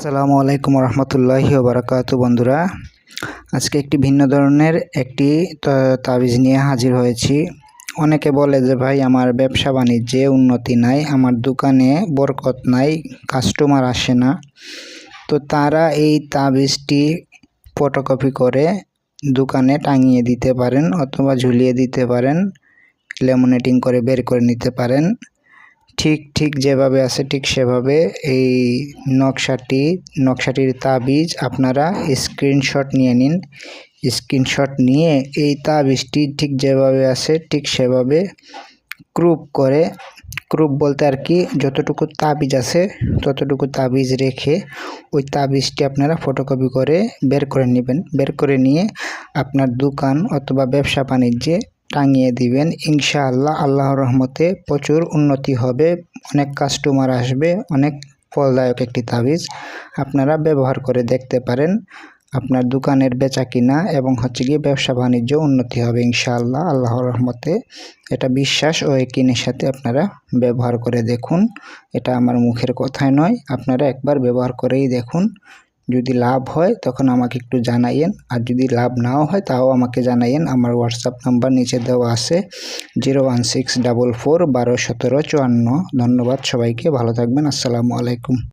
আসসালামু আলাইকুম রহমতুল্লাহি বারাকাতু বন্ধুরা। আজকে একটি ভিন্ন ধরনের একটি তাবিজ নিয়ে হাজির হয়েছি। অনেকে বলে যে, ভাই, আমার ব্যবসা বাণিজ্যে উন্নতি নাই, আমার দোকানে বরকত নাই, কাস্টমার আসে না। তো তারা এই তাবিজটি ফটোকপি করে দোকানে টাঙিয়ে দিতে পারেন অথবা ঝুলিয়ে দিতে পারেন, লেমিনেটিং করে বের করে নিতে পারেন। ঠিক ঠিক যেভাবে আছে, ঠিক সেভাবে এই নকশাটি, নকশাটির তাবিজ আপনারা স্ক্রিনশট নিয়ে নিন। স্ক্রিনশট নিয়ে এই তাবিজটি ঠিক যেভাবে আছে, ঠিক সেভাবে ক্রুপ করে ক্রুপ বলতে আর কি যতটুকু তাবিজ আছে, ততটুকু তাবিজ রেখে ওই তাবিজটি আপনারা ফটোকপি করে বের করে নেবেন। বের করে নিয়ে আপনার দোকান অথবা ব্যবসা বাণিজ্যে টাঙিয়ে দিবেন। ইনশাআল্লাহ আল্লাহর রহমতে প্রচুর উন্নতি হবে, অনেক কাস্টমার আসবে, অনেক ফলদায়ক একটি তাবিজ আপনারা ব্যবহার করে দেখতে পারেন আপনার দোকানের বেচা কিনা এবং হচ্ছে গিয়ে ব্যবসা বাণিজ্য উন্নতি হবে ইনশাআল্লাহ আল্লাহর রহমতে। এটা বিশ্বাস ও একিনের সাথে আপনারা ব্যবহার করে দেখুন। এটা আমার মুখের কথাই নয়, আপনারা একবার ব্যবহার করেই দেখুন। যদি লাভ হয়, তখন আমাকে একটু জানাইয়েন। আর যদি লাভ নাও হয়, তাও আমাকে জানাইয়েন। আমার হোয়াটসঅ্যাপ নাম্বার নিচে দেওয়া আছে। Zero one six double four বারো সতেরো চুয়ান্ন। ধন্যবাদ সবাইকে। ভালো থাকবেন। আসসালামু আলাইকুম।